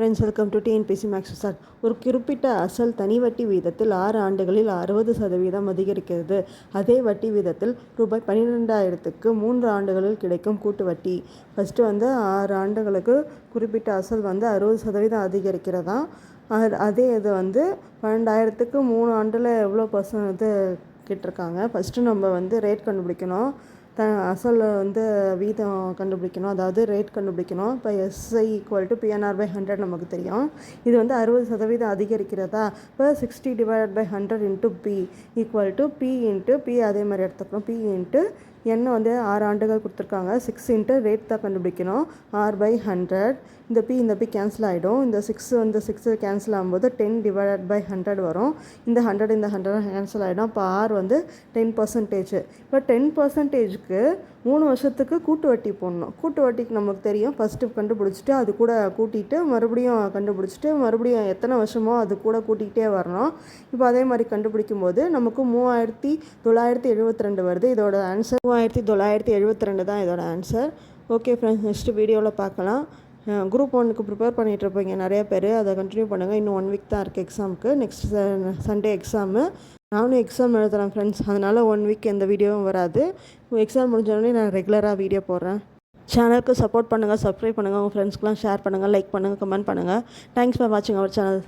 Friends welcome to TNPC maths sir ஒரு குறிப்பிட்ட அசல் தனி வட்டி வீதத்தில் ஆறு ஆண்டுகளில் அறுபது சதவீதம் அதிகரிக்கிறது. அதே வட்டி வீதத்தில் ரூபாய் பன்னிரெண்டாயிரத்துக்கு மூன்று ஆண்டுகளில் கிடைக்கும் கூட்டு வட்டி. ஃபஸ்ட்டு வந்து ஆறு ஆண்டுகளுக்கு குறிப்பிட்ட அசல் வந்து அறுபது சதவீதம் அதிகரிக்கிறதா? அது அதே இது வந்து பன்னெண்டாயிரத்துக்கு மூணு ஆண்டில் எவ்வளோ பர்சன்ட் இது கேட்டிருக்காங்க? ஃபஸ்ட்டு நம்ம வந்து ரேட் கண்டுபிடிக்கணும். த அசல் வந்து வீதம் கண்டுபிடிக்கணும் அதாவது ரேட் கண்டுபிடிக்கணும். இப்போ SI equal to PNR by hundred நமக்கு தெரியும். இது வந்து அறுபது சதவீதம் அதிகரிக்கிறதா? இப்போ sixty divide by hundred into P equal to P into P அதே மாதிரி எடுத்துக்கணும். பி இன்ட்டு என்ன வந்து ஆறு ஆண்டுகள் கொடுத்துருக்காங்க. சிக்ஸ் இன்ட்டு ரேட் தான் கண்டுபிடிக்கணும். ஆர் பை ஹண்ட்ரட் இந்த பி இந்த பி கேன்சல் ஆகிடும் இந்த சிக்ஸ் வந்து சிக்ஸு கேன்சல் ஆகும்போது டென் டிவைடட் பை ஹண்ட்ரட் வரும். இந்த ஹண்ட்ரட் இந்த ஹண்ட்ரட் கேன்சல் ஆகிடும் இப்போ ஆர் வந்து டென் பர்சன்டேஜ் இப்போ டென் பர்சன்டேஜுக்கு மூணு வருஷத்துக்கு கூட்டு வட்டி போடணும். கூட்டு வட்டிக்கு நமக்கு தெரியும். ஃபஸ்ட்டு கண்டுபிடிச்சிட்டு அது கூட கூட்டிகிட்டு மறுபடியும் கண்டுபிடிச்சிட்டு மறுபடியும் எத்தனை வருஷமோ அது கூட கூட்டிகிட்டே வரணும். இப்போ அதே மாதிரி கண்டுபிடிக்கும் போது நமக்கு மூவாயிரத்தி தொள்ளாயிரத்தி எழுபத்தி ரெண்டு வருது. இதோட ஆன்சர் மூவாயிரத்தி தொள்ளாயிரத்தி எழுபத்தி ரெண்டு தான் இதோட ஆன்சர் ஓகே ஃப்ரெண்ட்ஸ் நெக்ஸ்ட் வீடியோவில் பார்க்கலாம். குரூப் ஒன்றுக்கு ப்ரிப்பேர் பண்ணிகிட்டு இருப்பீங்க நிறைய பேர். அதை கண்டினியூ பண்ணுங்கள் இன்னும் ஒன் வீக் தான் இருக்குது எக்ஸாமுக்கு நெக்ஸ்ட் சண்டே எக்ஸாமு நானும் எக்ஸாம் எழுதுகிறேன் ஃப்ரெண்ட்ஸ் அதனால் ஒன் வீக் எந்த வீடியோவும் வராது. எக்ஸாம் முடிஞ்சோடனே நான் ரெகுலராக வீடியோ போடுறேன். சேனலுக்கு சப்போர்ட் பண்ணுங்கள் சப்ஸ்கிரைப் பண்ணுங்கள் உங்கள் ஃப்ரெண்ட்ஸ்க்குலாம் ஷேர் பண்ணுங்கள் லைக் பண்ணுங்கள் கமெண்ட் பண்ணுங்கள் தேங்க்ஸ் ஃபார் வாட்சிங் அவர் சேனல்